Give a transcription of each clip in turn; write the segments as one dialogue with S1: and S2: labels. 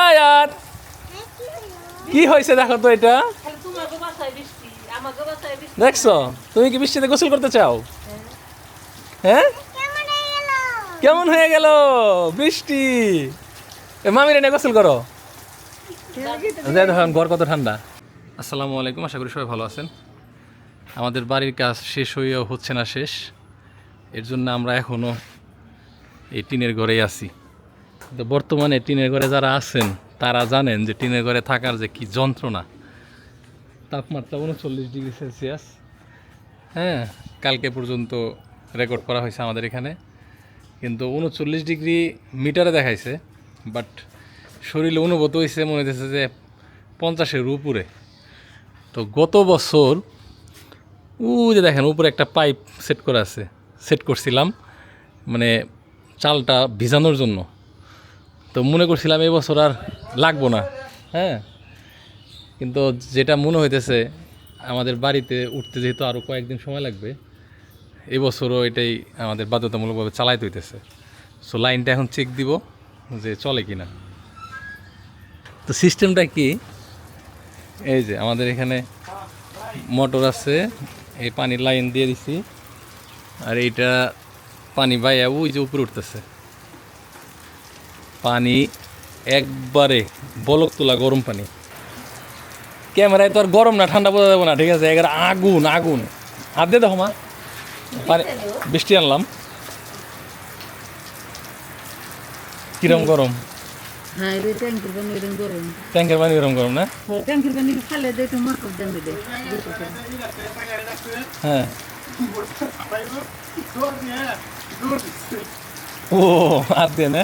S1: আয়াত কি হয়েছে দেখো তো এটা? দেখছ? তুমি কি বৃষ্টিতে গোসল করতে চাও? হ্যাঁ? কেমন হয়ে গেল? বৃষ্টি। মামির এনে গোসল করো। যাই দেখো ঘর কত ঠান্ডা। আসসালামু আলাইকুম, আশা করি সবাই ভালো আছেন। আমাদের বাড়ির কাজ শেষ হয়েও হচ্ছে না শেষ। এর জন্য আমরা এখনও এই টিনের ঘরেই আছি। তো বর্তমানে টিনের ঘরে যারা আছেন, তারা জানেন যে টিনের ঘরে থাকার যে কি যন্ত্রণা। তাপমাত্রা উনচল্লিশ ডিগ্রি সেলসিয়াস। হ্যাঁ কালকে পর্যন্ত রেকর্ড করা হয়েছে আমাদের এখানে। কিন্তু উনচল্লিশ ডিগ্রি মিটারে দেখাইছে, বাট শরীরে অনুভূত হয়েছে, মনে হচ্ছে যে পঞ্চাশের উপরে। তো গত বছর ও যে দেখেন, উপরে একটা পাইপ সেট করা আছে। সেট করছিলাম মানে চালটা ভিজানোর জন্য। তো মনে করছিলাম এই বছর আর লাগবো না হ্যাঁ? কিন্তু যেটা মনে হইতেছে, আমাদের বাড়িতে উঠতে যেহেতু আরও কয়েকদিন সময় লাগবে এবছরও এটাই আমাদের বাধ্যতামূলকভাবে চালাইতে হইতেছে। সো লাইনটা এখন চেক দিব যে চলে কি না তো সিস্টেমটা কি? এই যে আমাদের এখানে মোটর আছে, এই পানির লাইন দিয়ে দিছি, আর এইটা পানি বাইয়া ওই যে উপরে উঠতেছে। পানি একবারে বলক তোলা গরম পানি। ক্যামেরায় তো আর গরম না ঠান্ডা বোঝা যাবে না ঠিক আছে? এগারে আগুন আগুন। হাত দিয়ে দেখো মা। পানি বৃষ্টি আনলাম। কিরম গরম?
S2: হ্যাঁ ট্যাঙ্কির পানি
S1: ট্যাঙ্কের পানি গরম গরম না?
S2: হ্যাঁ,
S1: হ্যাঁ। ও হাত দিয়ে না?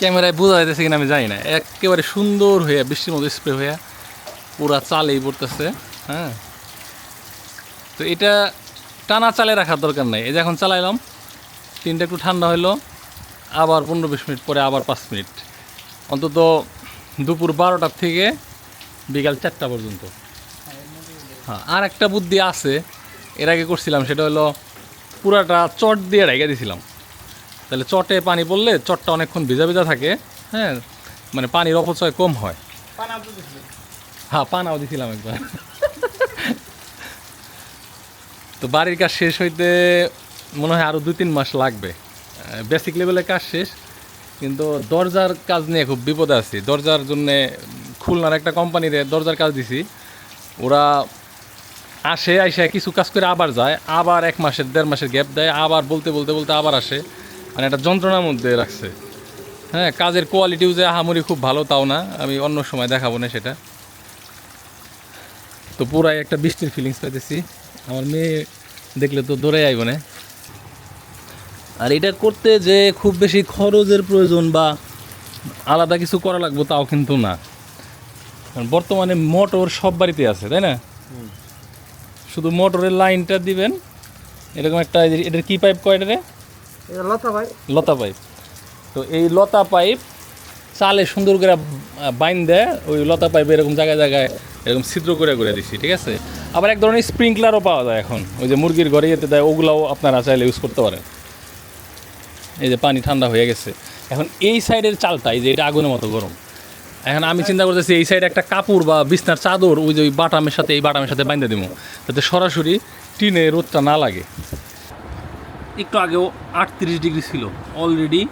S1: ক্যামেরায় বোঝা যাইতেছে কিনা আমি জানি না। একেবারে সুন্দর হয়ে বৃষ্টির মতো স্প্রে হয়ে পুরা চালেই পড়তেছে হ্যাঁ? তো এটা টানা চালে রাখার দরকার নাই। এই যে এখন চালাইলাম, তিনটা একটু ঠান্ডা হলো আবার পনেরো বিশ মিনিট পরে আবার পাঁচ মিনিট। অন্তত দুপুর বারোটার থেকে বিকাল চারটা পর্যন্ত। হ্যাঁ আর একটা বুদ্ধি আছে, এর আগে করছিলাম, সেটা হলো পুরাটা চট দিয়ে রেখে দিছিলাম। তাহলে চটে পানি পড়লে চটটা অনেকক্ষণ ভিজা ভিজা থাকে হ্যাঁ মানে পানির অপচয় কম হয়। হ্যাঁ পানাও দিছিলাম একবার। তো বাড়ির কাজ শেষ হইতে মনে হয় আরও দুই তিন মাস লাগবে। বেসিক লেভেলের কাজ শেষ কিন্তু দরজার কাজ নিয়ে খুব বিপদে আছি। দরজার জন্যে খুলনার একটা কোম্পানিতে দরজার কাজ দিছি। ওরা আসে আইসে কিছু কাজ করে আবার যায় আবার এক মাসের দেড় মাসের গ্যাপ দেয় আবার বলতে বলতে বলতে আবার আসে। মানে একটা যন্ত্রণার মধ্যে রাখছে। হ্যাঁ কাজের কোয়ালিটিও যে আহামরি খুব ভালো তাও না আমি অন্য সময় দেখাবো না সেটা। তো পুরাই একটা বৃষ্টির ফিলিংস পাইতেছি। আমার মেয়ে দেখলে তো দৌড়ে আইব না। আর এটা করতে যে খুব বেশি খরচের প্রয়োজন বা আলাদা কিছু করা লাগবে তাও কিন্তু না। কারণ বর্তমানে মোটর সব বাড়িতে আছে তাই না? শুধু মোটরের লাইনটা দিবেন। এরকম একটা এটার কি পাইপ কয় এটারে
S3: লতা
S1: পাইপ। তো এই লতা পাইপ চালে সুন্দর করে বাইন দেয় ওই লতা পাইপ এরকম জায়গায় জায়গায় এরকম ছিদ্র করে করে দিছি, ঠিক আছে? আবার এক ধরনের স্প্রিংকলারও পাওয়া যায় এখন। ওই যে মুরগির ঘরে যেতে দেয়, ওগুলাও আপনারা চাইলে ইউজ করতে পারেন। এই যে পানি ঠান্ডা হয়ে গেছে। এখন এই সাইডের চালটা, এই যে এটা আগুনের মতো গরম। এখন আমি চিন্তা করতেছি, এই সাইডে একটা কাপড় বা বিছনার চাদর, ওই যে ওই বাটামের সাথে, এই বাটামের সাথে বাইন্ধে দিব যাতে সরাসরি টিনে রোদটা না লাগে। একটু আগেও আটত্রিশ ডিগ্রি ছিল অলরেডি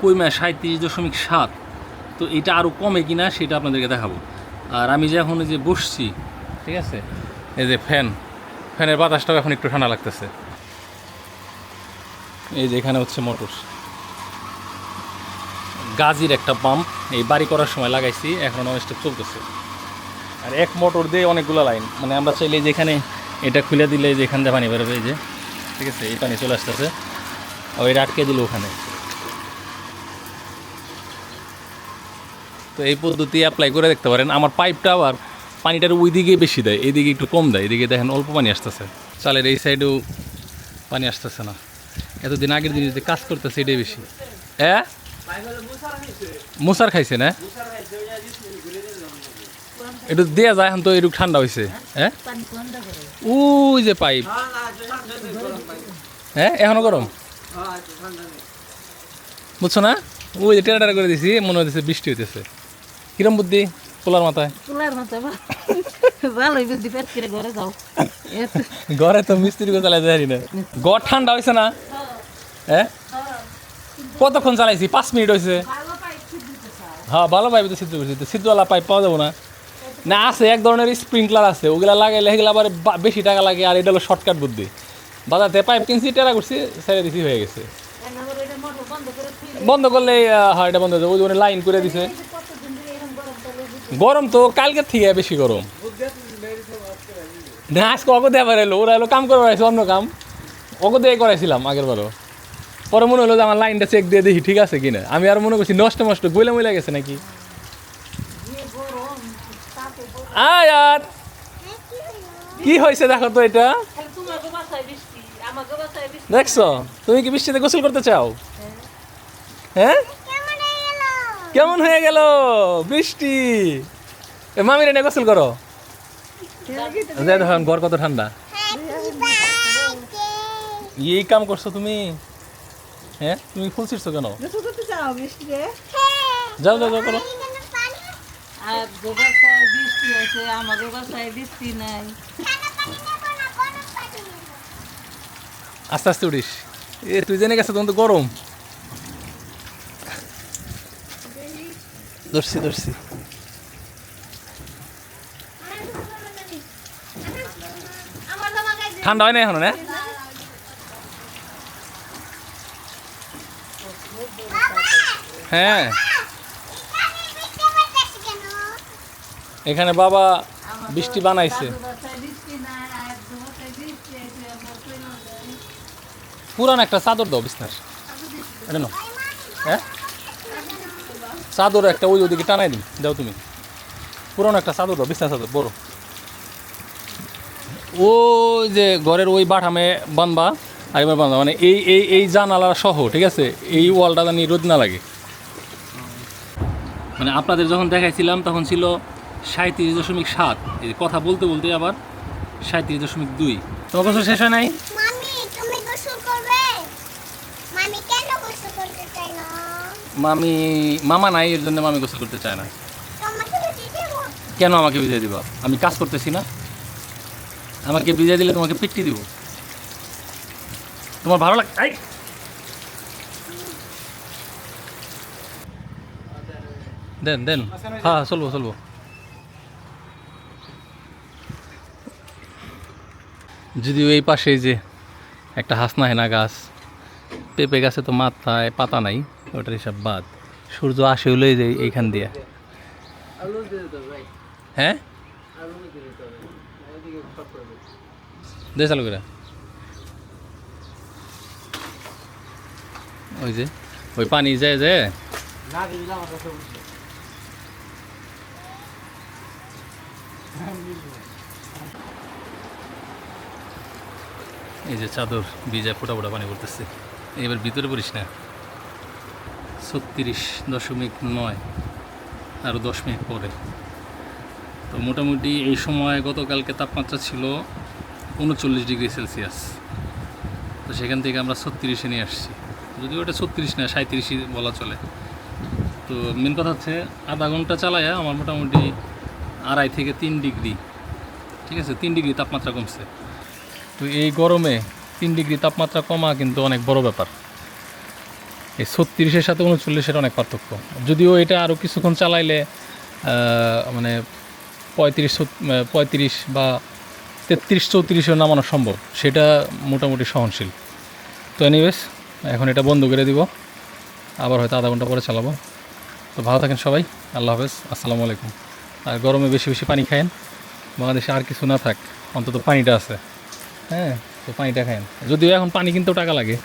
S1: কইমা সাঁত্রিশ দশমিক সাত। তো এটা আরও কমে কিনা সেটা আপনাদেরকে দেখাবো। আর আমি যে এখন যে বসছি, ঠিক আছে? এই যে ফ্যান, ফ্যানের বাতাসটাও এখন একটু ঠান্ডা লাগতেছে। এই যে এখানে হচ্ছে মোটর। গাজির একটা পাম্প, এই বাড়ি করার সময় লাগাইছি, এখন নয়েসটা চলতেছে। আর এক মোটর দিয়ে অনেকগুলো লাইন মানে আমরা চাইলে যেখানে এটা খুলে দিলে যে এখান দিয়ে পানি বেরোবে এই যে ঠিক আছে এই পানি চলে আসতেছে। আর এটা আটকে দিল ওখানে। তো এই পদ্ধতি অ্যাপ্লাই করে দেখতে পারেন। আমার পাইপটা আবার পানিটার ওই দিকে বেশি দেয়, এইদিকে একটু কম দেয়, এদিকে দেখেন অল্প পানি আসতেছে। চালের এই সাইডেও পানি আসতেছে না। এতদিন আগের দিন যে কাজ করতেছে, এটাই বেশি। হ্যাঁ মোসার খাইছে না? একটু দেয়া যায়, এখন তো একটু ঠান্ডা হয়েছে হ্যাঁ ওই যে পাইপ। হ্যাঁ এখনও গরম? বুঝছ না? ওই যে টেরা টেরা করে দিছি মনে হচ্ছে বৃষ্টি হইতেছে। কিরম বুদ্ধি? পোলার মাথায়?
S2: পোলার মতো ভালোই বুদ্ধি পেট করে ঘরে যাও।
S1: ঘরে তো মিস্ত্রি করে চালাই জানি না। ঘর ঠান্ডা হয়েছে না? হ্যাঁ? কতক্ষণ চালাইছি? পাঁচ মিনিট হয়েছে হ্যাঁ ভালো পাইপ তো সিদ্ধ করছি সিদ্ধওয়ালা পাইপ পাওয়া যাব না। না, আছে, এক ধরনের স্প্রিংকলার আছে, ওগুলা লাগাইলে সেগুলো আবার বেশি টাকা লাগে, আর এটা হলো শর্টকাট বুদ্ধি। বাজাতে পাইপ কিনছি, টেরা করছি, ছেড়ে দিছি, হয়ে গেছে। বন্ধ করলে হ্যাঁ এটা বন্ধ হয়ে যাবে লাইন করে দিছে। গরম তো কালকের থেকে বেশি গরম। না, আজকে অগদে আবার এলো, ওরা এলো কাম করে বেড়াইছে, অন্য কাম। অগদে করাইছিলাম আগের বারও। পরে মনে হলো যে আমার লাইনটা চেক দিয়ে দেখি, ঠিক আছে কিনা। আমি আর মনে করছি নষ্ট মষ্ট গইলে মইলা গেছে নাকি? আয় আর। কি হয়েছে দেখো তো এটা? দেখছ? তুমি কি বৃষ্টিতে গোসল করতে চাও? হ্যাঁ? কেমন হয়ে গেল? বৃষ্টি। এ মামির এনে গোসল করো। দেখ দেখো ঘর কত ঠান্ডা। এই কাম করছ তুমি? হ্যাঁ? তুমি ফুল ছিড়ছো কেন? যাও যাও যাও করো।
S2: আর গোবাসায় বৃষ্টি হয়েছে আমার গোবাসায় বৃষ্টি নাই।
S1: আস্তে আস্তে উঠিস। এ, তুই জেনে গেছে তখন তো গরম। ধরছি ধরছি। ঠান্ডা হয় না এখন, না? হ্যাঁ। এখানে বাবা বৃষ্টি বানাইছে। পুরান একটা চাদর দাও নাও। হ্যাঁ? চাদর একটা ওই ওদিকে টানাই দিন দাও তুমি। পুরানো একটা চাদর দাও বিছনা চাদর, বড়। ও যে ঘরের ওই বাঠামে বানবা, আর এবার বানবা মানে এই এই এই জানালা সহ, ঠিক আছে? এই ওয়ালটা জানি রোদ না লাগে। মানে আপনাদের যখন দেখাইছিলাম, তখন ছিল সাঁত্রিশ দশমিক সাত। এই কথা বলতে বলতে আবার সাঁত্রিশ দশমিক দুই। তোমার কথা শেষ হয় নাই?
S3: মামি গোসল মামি গোসল
S1: নাই এর জন্য মামি গোসল করতে চায় না। কেন আমাকে বিজয় দিবা? আমি কাজ করতেছি না। আমাকে বিজয় দিলে তোমাকে পিটি দিব। তোমার ভালো লাগে! দেন দেন। হ্যাঁ হ্যাঁ, চলবো চলবো। যদিও এই পাশে যে একটা হাসনা হেনা গাছ, পেঁপে গাছে তো মাথায় পাতা নাই, ওটার হিসাব বাদ। সূর্য আসে হলে যে এইখান দিয়ে। হ্যাঁ? দে ওই যে, ওই পানি যায় যে। এই যে চাদর ভিজা ফোটা ফোটা পানি পড়তেছে। এবার ভিতরে পড়িস না। ছত্রিশ দশমিক নয় আরও দশ মিনিট পরে। তো মোটামুটি এই সময় গতকালকে তাপমাত্রা ছিল উনচল্লিশ ডিগ্রি সেলসিয়াস। তো সেখান থেকে আমরা ছত্রিশে নিয়ে আসছি। যদিও ওটা ছত্রিশ না সাঁত্রিশই বলা চলে। তো মেন কথা হচ্ছে আধা ঘণ্টা চালায় আমার মোটামুটি আড়াই থেকে তিন ডিগ্রি, ঠিক আছে? তিন ডিগ্রি তাপমাত্রা কমছে। তো এই গরমে তিন ডিগ্রি তাপমাত্রা কমা কিন্তু অনেক বড় ব্যাপার। এই ছত্রিশের সাথে উনচল্লিশের অনেক পার্থক্য। যদিও এটা আরও কিছুক্ষণ চালাইলে মানে পঁয়ত্রিশ পঁয়ত্রিশ বা তেত্রিশ চৌত্রিশেও নামানো সম্ভব। সেটা মোটামুটি সহনশীল। তো এনিওয়েজ এখন এটা বন্ধ করে দিব। আবার হয়তো আধা ঘণ্টা পরে চালাবো। তো ভালো থাকেন সবাই। আল্লাহ হাফেজ। আসসালামু আলাইকুম। আর গরমে বেশি বেশি পানি খায়েন। বাংলাদেশে আর কিছু না থাক, অন্তত পানিটা আছে। হ্যাঁ তো পানিটা খায়েন যদিও এখন পানি কিনতেও টাকা লাগে।